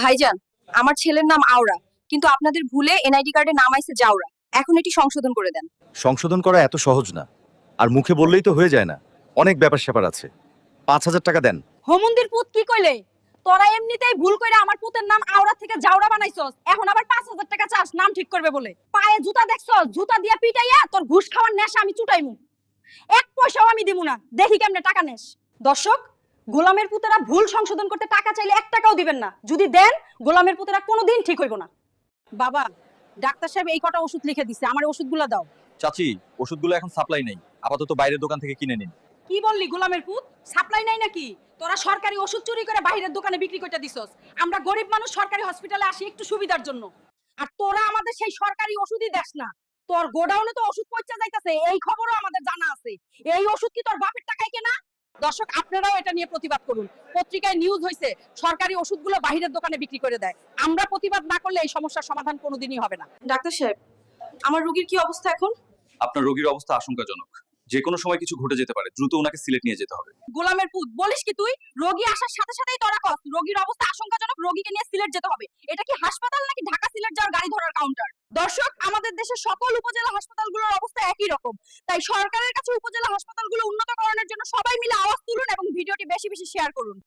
ভাইজান আমার ছেলের নাম আওরা কিন্তু আপনাদের ভুলে এনআইডি কার্ডে নাম আইছে জাওরা। এখন এটি সংশোধন করে দেন। সংশোধন করা এত সহজ না। আর মুখে বললেই তো হয়ে যায় না। অনেক ব্যাপার স্যাপার আছে। পাঁচ হাজার টাকা দেন। হোমন্দির পুত কি কইলে? তোরা এমনিতেই ভুল কইরা আমার পুতের নাম আওরা থেকে জাওরা বানাইছস। এখন আবার পাঁচ হাজার টাকা চাস নাম ঠিক করবে বলে। পায়ে জুতা দেখছস জুতা দিয়া পিটাইয়া তোর ঘুষ খাওয়ার নেশা আমি চুটাইমু। এক পয়সাও আমি দিমু না। দেখি কেমনে টাকা নেস। দর্শক গোলামের পুতেরা ভুল সংশোধন করতে টাকা চাইলে এক টাকাও দিবেন না। যদি দেন গোলামের পুতেরা কোনোদিন ঠিক হইব না। বাবা ডাক্তার সাহেব এই কটা ওষুধ লিখে দিছে আমার ওষুধগুলো দাও। চাচি ওষুধগুলো এখন সাপ্লাই নেই। আপাতত বাইরের দোকান থেকে কিনে নিন। কি বললি গোলামের পুত? সাপ্লাই নাই নাকি? তোরা সরকারি ওষুধ চুরি করে বাইরের দোকানে বিক্রি করতে দিছস। আমরা গরিব মানুষ সরকারি হসপিটালে আসি একটু সুবিধার জন্য। আর তোরা আমাদের সেই সরকারি ওষুধই দেস না। তোর গোডাউনে তো ওষুধ পৌঁছে যাইতাছে এই খবরও আমাদের জানা আছে। এই ওষুধ কি তোর বাপের টাকায় কেনা? দর্শক আপনারাও এটা নিয়ে প্রতিবাদ করুন। পত্রিকায় নিউজ হয়েছে সরকারি ওষুধগুলো বাইরের দোকানে বিক্রি করে দেয়। আমরা প্রতিবাদ না করলে এই সমস্যার সমাধান কোনোদিনই হবে না। ডাক্তার সাহেব আমার রোগীর কি অবস্থা এখন? আপনার রোগীর অবস্থা আশঙ্কাজনক। যে কোনো সময় কিছু ঘটে যেতে পারে দ্রুত ওনাকে সিলেট নিয়ে যেতে হবে। গোলামের পুত বলিস কি তুই? রোগী আসার সাথে সাথেই তোরা কস রোগীর অবস্থা আশঙ্কাজনক রোগীকে নিয়ে সিলেট যেতে হবে। এটা কি হাসপাতাল নাকি দেশের সকল উপজেলা হাসপাতালগুলোর অবস্থা একই রকম। তাই সরকারের কাছে উপজেলা হাসপাতালগুলো উন্নতকরণের জন্য সবাই মিলে আওয়াজ তুলুন এবং ভিডিওটি বেশি বেশি শেয়ার করুন।